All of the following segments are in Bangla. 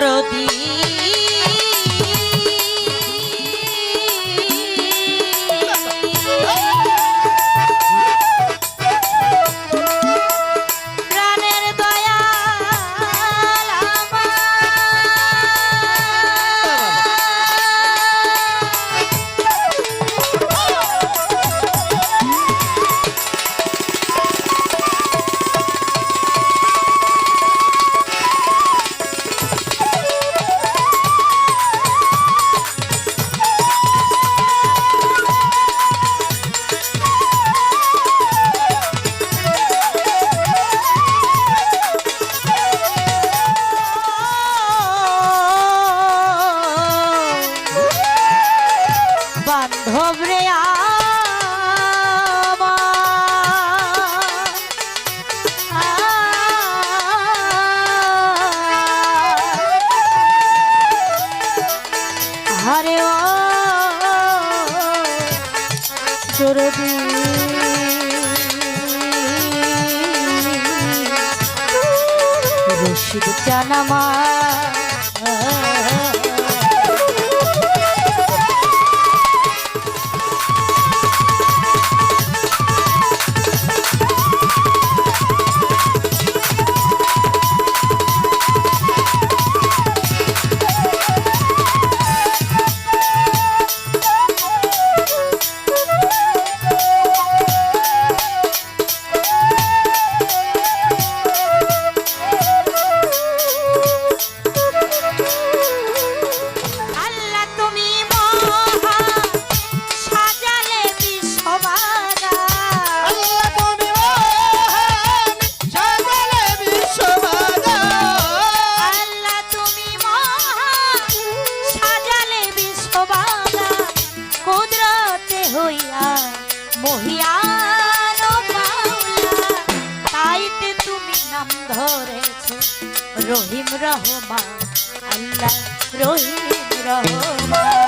করবি যদি রশিদ জানামা। রহিম রহমান আল্লাহ রহিম রহমান।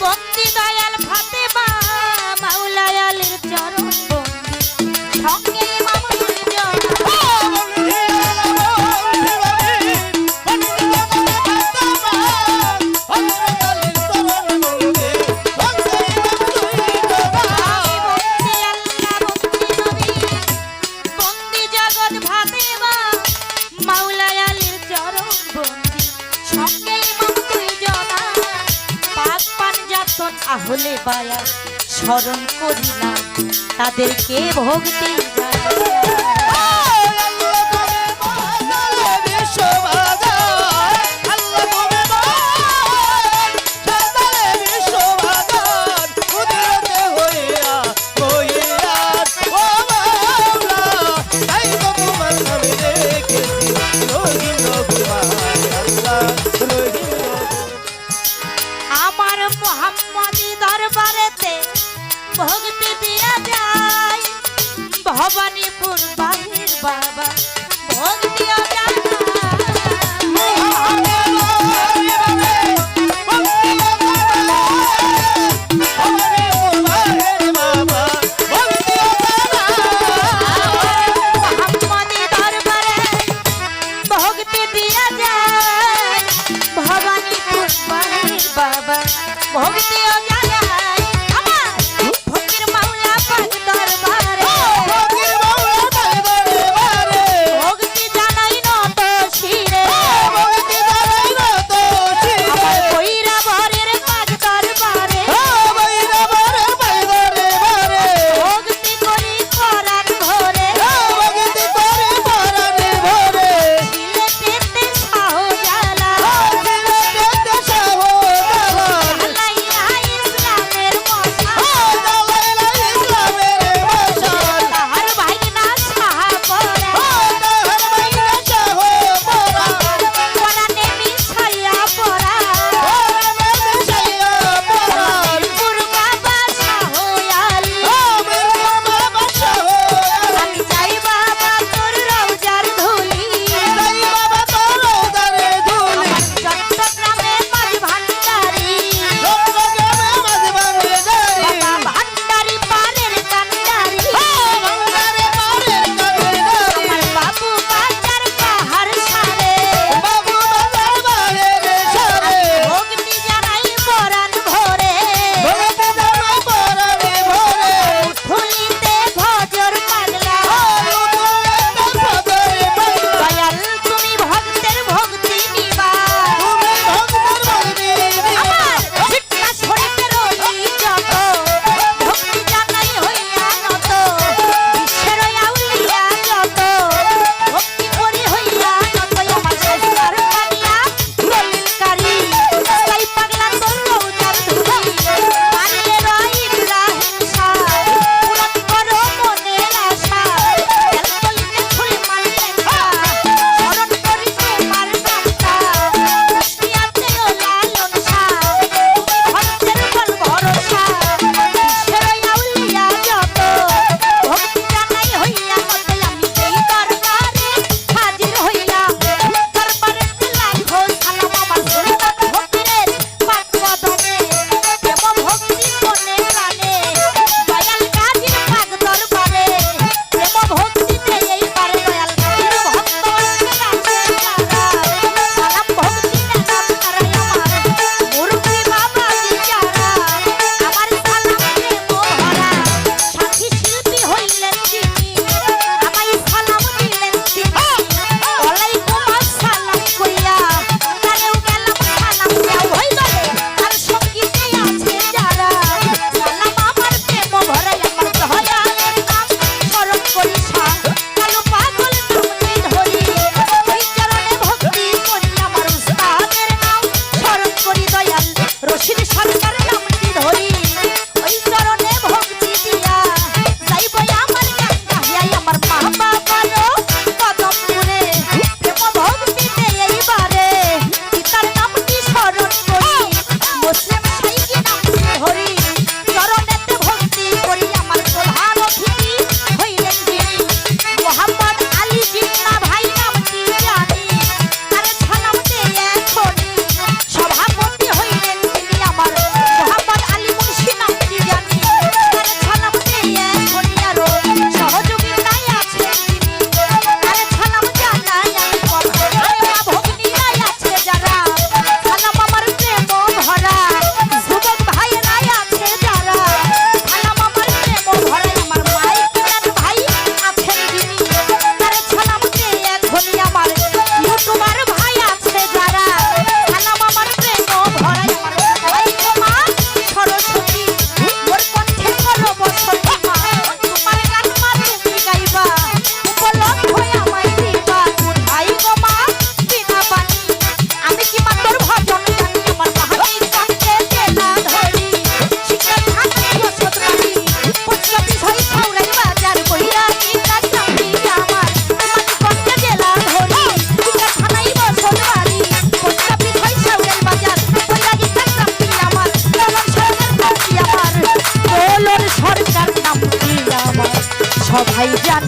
বন্দি দয়াল ভাত পায়া স্মরণ করি না তাদেরকে ভক্তি মনি দরবারেতে ভক্তি দিয়া যায় ভবানীপুর বাহির বাবা ভক্তি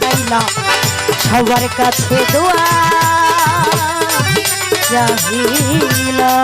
চাইলাম সবার কাছে দোয়া চাহিলাম